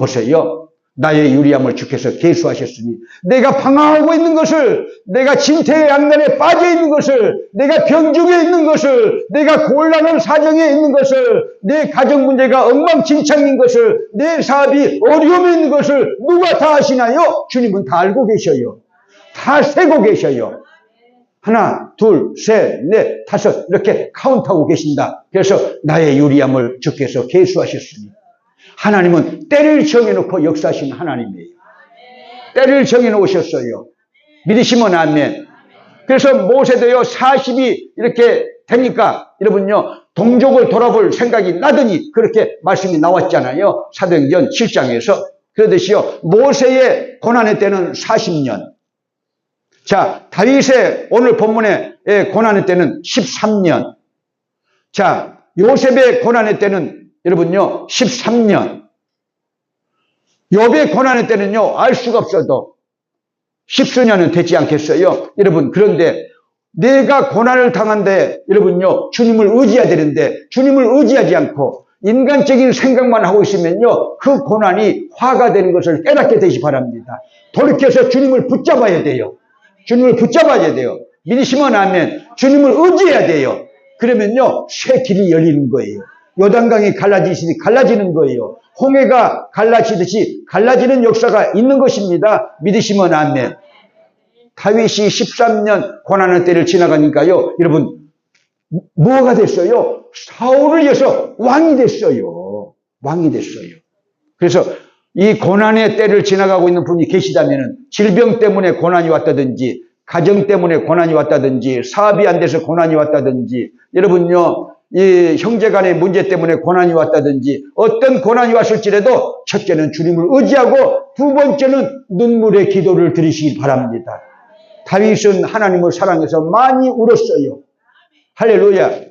보세요. 나의 유리함을 주께서 계수하셨으니 내가 방황하고 있는 것을 내가 진퇴의 양난에 빠져 있는 것을 내가 병중에 있는 것을 내가 곤란한 사정에 있는 것을 내 가정 문제가 엉망진창인 것을 내 사업이 어려움에 있는 것을 누가 다 아시나요? 주님은 다 알고 계셔요. 다 세고 계셔요. 하나, 둘, 셋, 넷, 다섯 이렇게 카운트하고 계신다. 그래서 나의 유리함을 주께서 계수하셨으니 하나님은 때를 정해놓고 역사하신 하나님이에요. 때를 정해놓으셨어요. 믿으시면 아멘. 그래서 모세도요 40이 이렇게 되니까 여러분요 동족을 돌아볼 생각이 나더니 그렇게 말씀이 나왔잖아요. 사도행전 7장에서 그러듯이요 모세의 고난의 때는 40년. 자 다윗의 오늘 본문의 예, 고난의 때는 13년. 자 요셉의 고난의 때는 여러분요, 13년. 욥의 고난의 때는요, 알 수가 없어도 십수년은 되지 않겠어요? 여러분, 그런데 내가 고난을 당한데, 여러분요, 주님을 의지해야 되는데, 주님을 의지하지 않고, 인간적인 생각만 하고 있으면요, 그 고난이 화가 되는 것을 깨닫게 되시 바랍니다. 돌이켜서 주님을 붙잡아야 돼요. 주님을 붙잡아야 돼요. 믿으시면 아멘. 주님을 의지해야 돼요. 그러면요, 새 길이 열리는 거예요. 요단강이 갈라지시니 갈라지는 거예요. 홍해가 갈라지듯이 갈라지는 역사가 있는 것입니다. 믿으시면 아멘. 다윗이 13년 고난의 때를 지나가니까요. 여러분 뭐가 됐어요? 사울을 위해서 왕이 됐어요. 왕이 됐어요. 그래서 이 고난의 때를 지나가고 있는 분이 계시다면 질병 때문에 고난이 왔다든지 가정 때문에 고난이 왔다든지 사업이 안 돼서 고난이 왔다든지 여러분요 이 형제 간의 문제 때문에 고난이 왔다든지 어떤 고난이 왔을지라도 첫째는 주님을 의지하고 두 번째는 눈물의 기도를 드리시기 바랍니다. 다윗은 하나님을 사랑해서 많이 울었어요. 할렐루야.